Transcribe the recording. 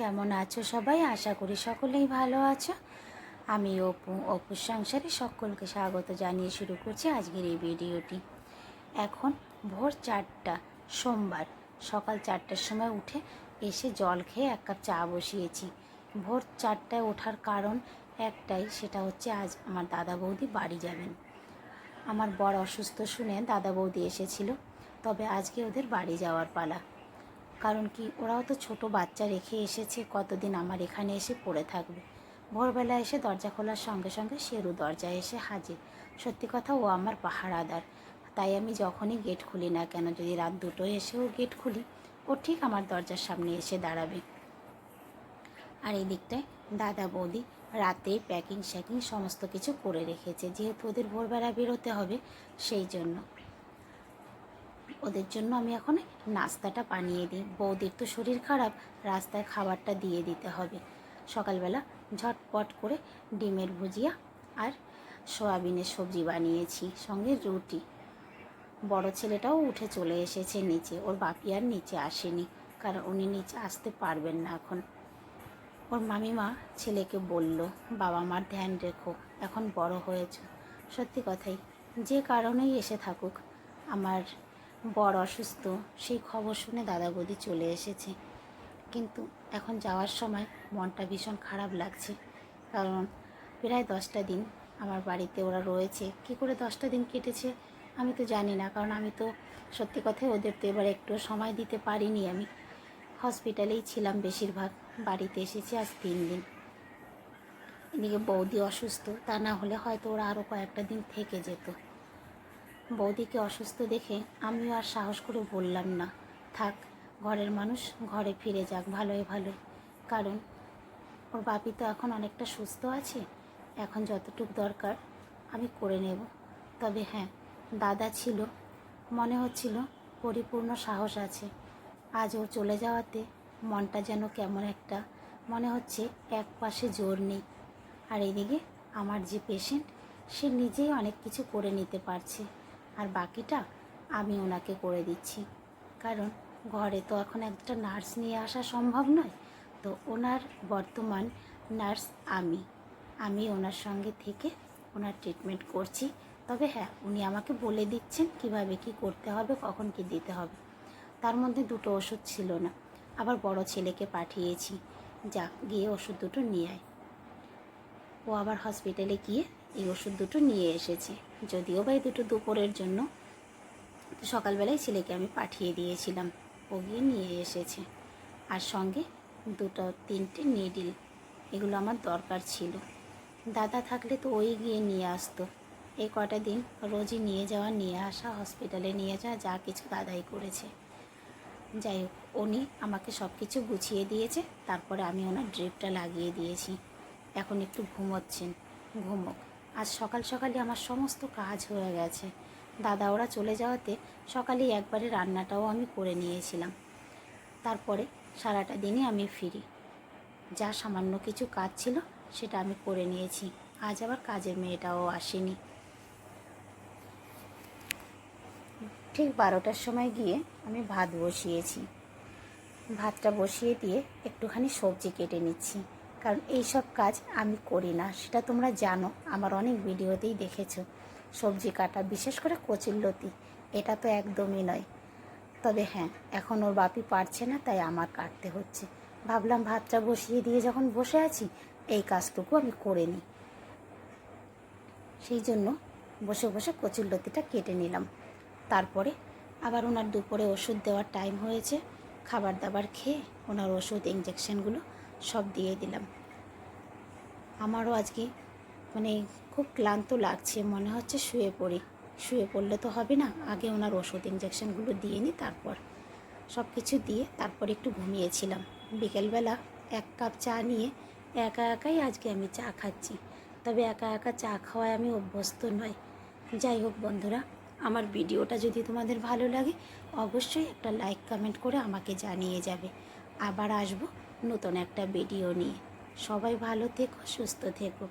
কেমন আছো সবাই? আশা করি সকলেই ভালো আছো। আমি অপু, অপুর সংসারে সকলকে স্বাগত জানিয়ে শুরু করছি আজকের এই ভিডিওটি। এখন ভোর চারটা, সোমবার। সকাল চারটার সময় উঠে এসে জল খেয়ে এক কাপ চা বসিয়েছি। ভোর চারটায় ওঠার কারণ একটাই, সেটা হচ্ছে আজ আমার দাদা বৌদি বাড়ি যাবেন। আমার বড় অসুস্থ শুনে দাদা বৌদি এসেছিল, তবে আজকে ওদের বাড়ি যাওয়ার পালা। কারণ কি, ওরাও তো ছোট বাচ্চা রেখে এসেছে, কতদিন আমার এখানে এসে পড়ে থাকবে। ভোরবেলা এসে দরজা খোলার সঙ্গে সঙ্গে শেরু দরজায় এসে হাজির। সত্যি কথা, ও আমার পাহারাদার। তাই আমি যখনই গেট খুলি না কেন, যদি রাত দুটোয় এসেও গেট খুলি, ও ঠিক আমার দরজার সামনে এসে দাঁড়াবে। আর এই দিকটায় দাদা বৌদি রাতে প্যাকিং শ্যাকিং সমস্ত কিছু করে রেখেছে, যেহেতু ওদের ভোরবেলা বেরোতে হবে, সেই জন্য। ওদের জন্য আমি এখন নাস্তাটা বানিয়ে দিই। বৌদির তো শরীর খারাপ, রাস্তায় খাবারটা দিয়ে দিতে হবে। সকালবেলা ঝটপট করে ডিমের ভুজিয়া আর সয়াবিনের সবজি বানিয়েছি, সঙ্গে রুটি। বড় ছেলেটাও উঠে চলে এসেছে নিচে, ওর বাপি আর নিচে আসেনি, কারণ উনি নিচে আসতে পারবেন না এখন। ওর মামিমা ছেলেকে বলল, বাবা মার ধ্যান রেখো, এখন বড় হয়েছ। সত্যি কথাই, যে কারণেই এসে থাকুক, আমার বড় অসুস্থ, সেই খবর শুনে দাদা বৌদি চলে এসেছে। কিন্তু এখন যাওয়ার সময় মনটা ভীষণ খারাপ লাগছে, কারণ প্রায় দশটা দিন আমার বাড়িতে ওরা রয়েছে। কি করে দশটা দিন কেটেছে আমি তো জানি না, কারণ আমি তো সত্যি কথাই ওদের তো এবার একটু সময় দিতে পারিনি আমি। হসপিটালেই ছিলাম বেশিরভাগ, বাড়িতে এসেছি আজ তিন দিন। এদিকে বৌদি অসুস্থ, তা না হলে হয়তো ওরা আরও কয়েকটা দিন থেকে যেত। বৌদিকে অসুস্থ দেখে আমিও আর সাহস করে বললাম না। থাক, ঘরের মানুষ ঘরে ফিরে যাক, ভালোই ভালোই কারণ ওর বাপি তো এখন অনেকটা সুস্থ আছে। এখন যতটুকু দরকার আমি করে নেব। তবে হ্যাঁ দাদা ছিল, মনে হচ্ছিল পরিপূর্ণ সাহস আছে। আজ ও চলে যাওয়াতে মনটা যেন কেমন একটা, মনে হচ্ছে এক পাশে জোর নেই। আর এদিকে আমার যে পেশেন্ট সে নিজেই অনেক কিছু করে নিতে পারছে। আর বাকিটা আমি ওনাকে করে দিচ্ছি। কারণ ঘরে তো এখন একটা নার্স নিয়ে আসা সম্ভব নয়, তো ওনার বর্তমান নার্স আমি। আমি ওনার সঙ্গে থেকে ওনার ট্রিটমেন্ট করছি। তবে হ্যাঁ উনি আমাকে বলে দিচ্ছেন কীভাবে কি করতে হবে, কখন কি দিতে হবে। তার মধ্যে দুটো ওষুধ ছিল না, আবার বড় ছেলেকে পাঠিয়েছি। যা গিয়ে ওষুধ দুটো নিয়ে আয়। ও আবার হসপিটালে গিয়ে এই ওষুধ দুটো নিয়ে এসেছে। যদিও বা এই দুটো দুপুরের জন্য। সকালবেলায় ছেলেকে আমি পাঠিয়ে দিয়েছিলাম। ও গিয়ে নিয়ে এসেছে। আর সঙ্গে দুটো, তিনটে নিডিল এগুলো আমার দরকার ছিল। দাদা থাকলে তো ওই গিয়ে নিয়ে আসতো। এই কটা দিন রোজই নিয়ে যাওয়া, নিয়ে আসা হসপিটালে নিয়ে যাওয়া, যা কিছু দাদাই করেছে। যাই হোক, উনি আমাকে সব কিছু গুছিয়ে দিয়েছে। তারপরে আমি ওনার ড্রিপটা লাগিয়ে দিয়েছি। এখন একটু ঘুমোচ্ছেন। ঘুমোক। আজ সকাল সকালে আমার সমস্ত কাজ হয়ে গেছে। দাদা, ওরা চলে যাওয়াতে সকালেই একবারে রান্নাটাও আমি করে নিয়েছিলাম। তারপরে সারাটা দিনই আমি ফিরি। যা সামান্য কিছু কাজ ছিল সেটা আমি করে নিয়েছি। আজ আবার কাজের মেয়েটাও আসেনি। ঠিক বারোটার সময় গিয়ে আমি ভাত বসিয়েছি। ভাতটা বসিয়ে দিয়ে একটুখানি সবজি কেটে নিচ্ছি। কারণ এই সব কাজ আমি করি না। সেটা তোমরা জানো, আমার অনেক ভিডিওতেই দেখেছ, সবজি কাটা, বিশেষ করে কচিল্লতি এটা তো একদমই নয়। তবে হ্যাঁ এখন ওর বাপি পারছে না, তাই আমার কাটতে হচ্ছে। ভাবলাম ভাতটা বসিয়ে দিয়ে যখন বসে আছি, এই কাজটুকু আমি করে নিই। সেই জন্য বসে বসে কচুরলতিটা কেটে নিলাম। তারপরে আবার ওনার দুপুরে ওষুধ দেওয়ার টাইম হয়েছে, খাবার দাবার খেয়ে ওনার ওষুধ ইঞ্জেকশনগুলো সব দিয়ে দিলাম। আমারও আজকে মানে খুব ক্লান্ত লাগছে, মনে হচ্ছে শুয়ে পড়ি। শুয়ে পড়লে তো হবে না, আগে ওনার ওষুধ ইঞ্জেকশনগুলো দিয়ে নিই তারপর সব কিছু দিয়ে তারপর একটু ঘুমিয়েছিলাম। বিকেলবেলা এক কাপ চা নিয়ে একা একাই আজকে আমি চা খাচ্ছি। তবে একা একা চা খাওয়ায় আমি অভ্যস্ত নয় যাই হোক বন্ধুরা, আমার ভিডিওটা যদি তোমাদের ভালো লাগে, অবশ্যই একটা লাইক কমেন্ট করে আমাকে জানিয়ে যাবে। আবার আসব নতুন একটা ভিডিও নিয়ে। সবাই ভালো থেকো সুস্থ থেকো।